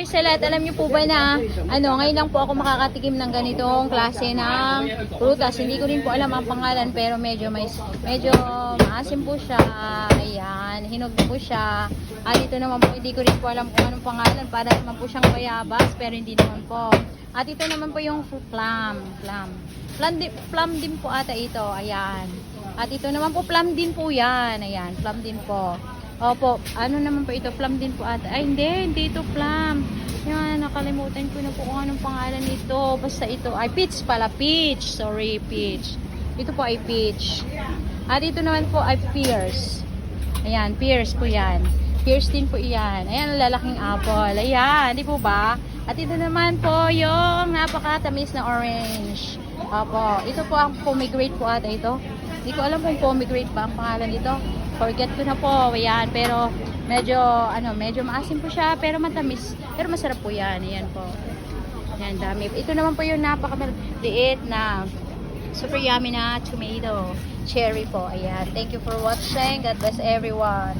Barcelat, alam niyo po ba na ano, ngayon lang po ako makakatikim ng ganitong klase ng prutas. Hindi ko rin po alam ang pangalan pero medyo may medyo maasim po siya. Ayan, hinog po siya. At ito naman po, hindi ko rin po alam kung anong pangalan. Para naman po siyang bayabas pero hindi naman po. At ito naman po yung plum. Plum. Plum, di, plum din po ata ito. Ayan. At ito naman po, plum din po yan. Ayan, plum din po. Opo, ano naman po ito? Plum din po ata. Ay, hindi, hindi ito plum. Yan, nakalimutan ko na po kung anong pangalan nito. Basta ito, ay peach pala, peach. Sorry, peach. Ito po ay peach. At ito naman po ay pears. Ayan, pears po yan. Pears din po yan. Ayan, lalaking apple. Ayan, di po ba? At ito naman po yung napakatamis na orange. Opo, ito po ang pomegranate po ata ito. Hindi ko alam kung pomegranate pa ang pangalan nito. Forget ko na po. Ayan, pero medyo, ano, medyo maasim po siya, pero matamis. Pero masarap po yan. Ayan po. Ayan, dami. Ito naman po yung napakaliit na super yummy na tomato. Cherry po. Ayan. Thank you for watching. God bless everyone.